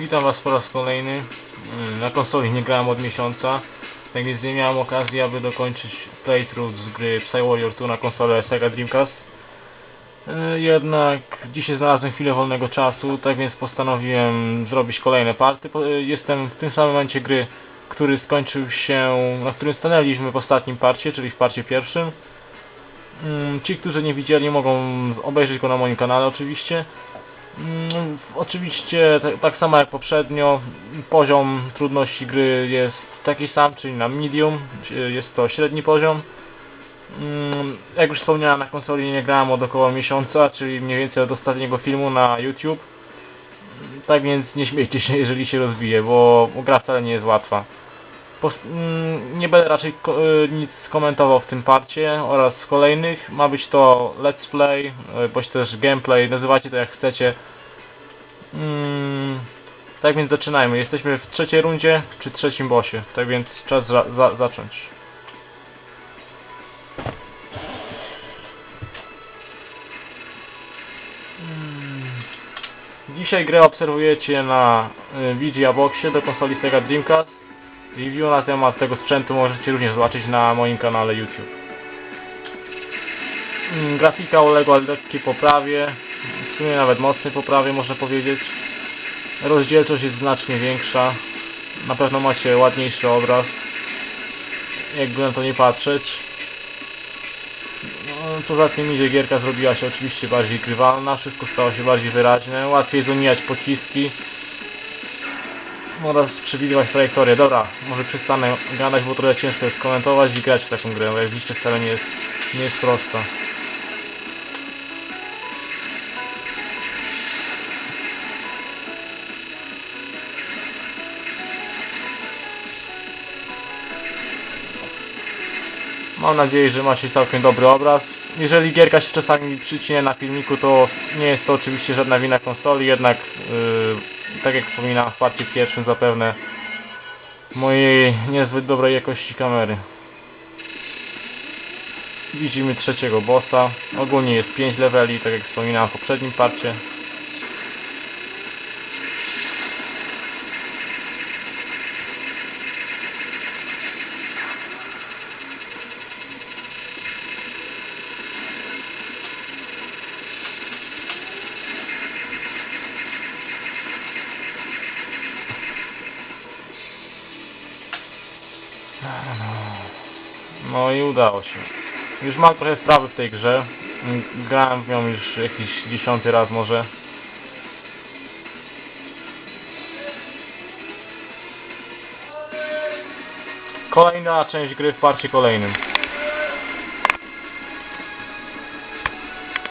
Witam Was po raz kolejny. Mm, Na konsoli nie grałem od miesiąca, tak więc nie miałem okazji, aby dokończyć playthrough z gry Psy Warrior 2 na konsolę Sega Dreamcast. E, Jednak dzisiaj znalazłem chwilę wolnego czasu, tak więc postanowiłem zrobić kolejne party. E, Jestem w tym samym momencie gry, który skończył się, na którym stanęliśmy w ostatnim parcie, czyli w parcie pierwszym. Mm, Ci, którzy nie widzieli, mogą obejrzeć go na moim kanale oczywiście. Mm, Oczywiście tak, tak samo jak poprzednio, poziom trudności gry jest taki sam, czyli na medium, y, jest to średni poziom. Mm, Jak już wspomniałem, na konsoli nie grałem od około miesiąca, czyli mniej więcej od ostatniego filmu na YouTube. Mm, Tak więc nie śmiejcie się, jeżeli się rozbije, bo gra wcale nie jest łatwa. Nie będę raczej y, nic komentował w tym parcie oraz w kolejnych. Ma być to let's play, y, bądź też gameplay, nazywajcie to jak chcecie. Mm, tak więc zaczynajmy. Jesteśmy w trzeciej rundzie, czy trzecim bossie. Tak więc czas za za zacząć. Mm. Dzisiaj grę obserwujecie na y, VGA Boxie do konsoli Sega Dreamcast. Review na temat tego sprzętu możecie również zobaczyć na moim kanale YouTube. Mm, Grafika uległa lekkiej poprawie, w sumie nawet mocnej poprawie można powiedzieć. Rozdzielczość jest znacznie większa. Na pewno macie ładniejszy obraz. Jakby na to nie patrzeć. No, co za tym idzie, gierka zrobiła się oczywiście bardziej grywalna, wszystko stało się bardziej wyraźne, łatwiej zamijać pociski oraz przewidywać trajektorię. Dobra, może przestanę gadać, bo trochę ciężko jest komentować i grać w taką grę, bo jak widzicie wcale nie jest, nie jest prosta. Mam nadzieję, że macie całkiem dobry obraz. Jeżeli gierka się czasami przycinie na filmiku, to nie jest to oczywiście żadna wina konsoli, jednak yy, tak jak wspominałem w parcie pierwszym zapewne mojej niezbyt dobrej jakości kamery. Widzimy trzeciego bossa. Ogólnie jest 5 leveli, tak jak wspominałem w poprzednim parcie. No i udało się. Już mam trochę sprawy w tej grze. Grałem w nią już jakiś dziesiąty raz może. Kolejna część gry w parcie kolejnym.